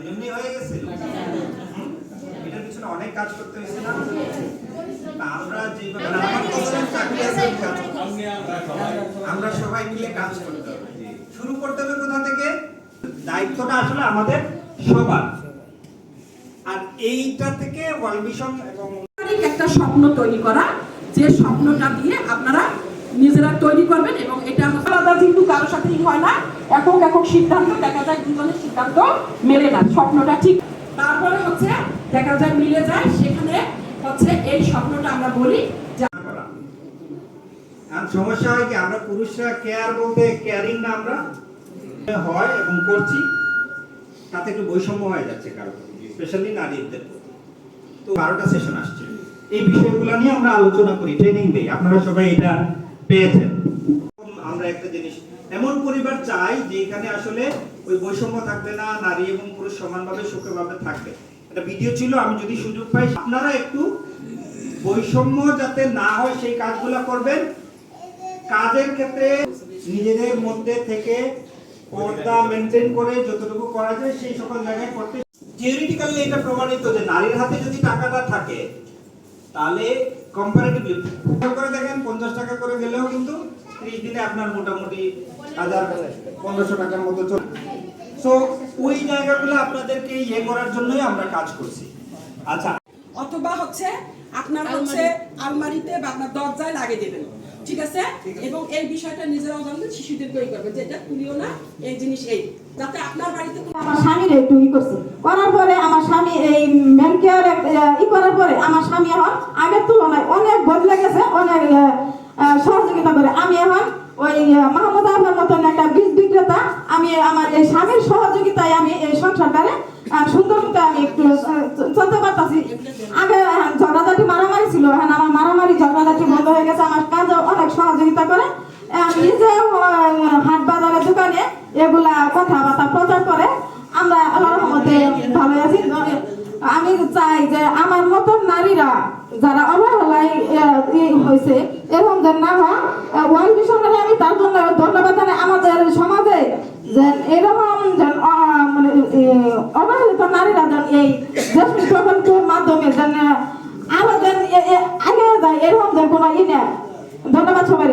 এমনি এমনি হয়ে গেছে? হুম? এটার পিছনে অনেক কাজ করতে হয়েছে না? আমরা কতজন চাকরি আছে। আমরা সবাই মিলে কাজ করতে হবে। শুরু করতে হবে কোথা থেকে? দায়িত্বটা আসলে আমাদের সবার। আর এইটা থেকে ওয়ার্ল্ড ভিশন এবং একটা স্বপ্ন তৈরি করা যে স্বপ্নটা দিয়ে আপনারা নিজেরা তৈরি করবেন এবং এটা আলাদা কিন্তু কারোর সাথেই হয় না একক একক সিদ্ধান্ত, দেখা যায় দুজনের সিদ্ধান্ত মেলে না, স্বপ্নটা ঠিক। তারপরে হচ্ছে, দেখা যায় মিলে যায়, সেখানে হচ্ছে এই স্বপ্নটা আমরা বলি সমস্যা হয় কি, আমরা পুরুষরা কেয়ার বলতে কেয়ারিং না আমরা। হয় এবং করছি, তাতে একটু বৈষম্য হয়ে যাচ্ছে কারও স্পেশালি নারীদের। তো বারোটা সেশন আসছে। এই বিষয়গুলো নিয়ে আমরা আলোচনা করি ট্রেনিং দেই। আপনারা সবাই এটা পেয়েছেন। আমরা একটা জিনিস। এমন পরিবার চাই যে এখানে আসলে ওই বৈষম্য থাকবে না, নারী এবং পুরুষ সমানভাবে, সুখভাবে থাকবে। একটা ভিডিও ছিল, আমি যদি সুযোগ পাই, আপনারা একটু বৈষম্য যাতে না হয়, সেই কাজগুলো করবেন। কাজের ক্ষেত্রে নিজেদের মধ্যে থেকে পর্দা মেনটেন করে যতটুকু করা যায়, সেই সকল জায়গায় করতে থিওরিটিক্যালি এটা প্রমাণিত যে নারীর হাতে যদি টাকাটা থাকে, তাহলে কম্পারেটিভলি করে দেখেন, পঞ্চাশ টাকা করে গেলেও কিন্তু ত্রিশ দিনে আপনার মোটামুটি হাজার পনেরোশো টাকার মতো চলে সো ওই জায়গাগুলো আপনাদেরকে ইয়ে করার জন্যই আমরা কাজ করছি। আচ্ছা। অথবা হচ্ছে আপনার হচ্ছে আলমারিতে বা আপনার দরজায় লাগিয়ে দেবেন। ঠিক আছে? এবং এই বিষয়টা নিজেরাও জানবেন শিশুদের তৈরি করবেন যেটা তুলিও না এই জিনিস এই। যাতে আপনার বাড়িতে আমার স্বামীর একটু ই করছে। করার পরে আমার স্বামী এই কেয়ার ই করার পরে আমার স্বামী এখন আগের তুলনায় অনেক বদলে গেছে অনেক সহযোগিতা করে। আমি এখন ওই মাহমুদ আহমের মতন একটা বীজ বিক্রেতা আমি আমার এই স্বামীর সহযোগিতায় আমি এই সংসারটারে সুন্দর মতো আমি একটু চলতে পারতাছি। আগে ঝগড়াঝাটি মারামারি ছিল এখন আমার মারামারি ঝগড়াঝাটি বন্ধ হয়ে গেছে আমার কাজে অনেক সহযোগিতা করে। আহ, হাট বাজারের দোকানে এগুলা কথাবার্তা প্রচার করে। আমরা আল্লাহর রহমতে ভালো আছি। আমি চাই যে আমার মতন নারীরা যারা অবহেলায় আহ, ই হয়েছে এরকম যেন না হয় ওয়ার্ল্ড হলে আমি তার জন্য ধন্যবাদ জানাই আমাদের সমাজে যে এরকম যেন মানে অবহেলিত নারীরা যেন এই দেশ প্রকল্পের মাধ্যমে যেন আরও যেন আগে যায় এরকম যেন কোনো ই নেয় ধন্যবাদ সবাই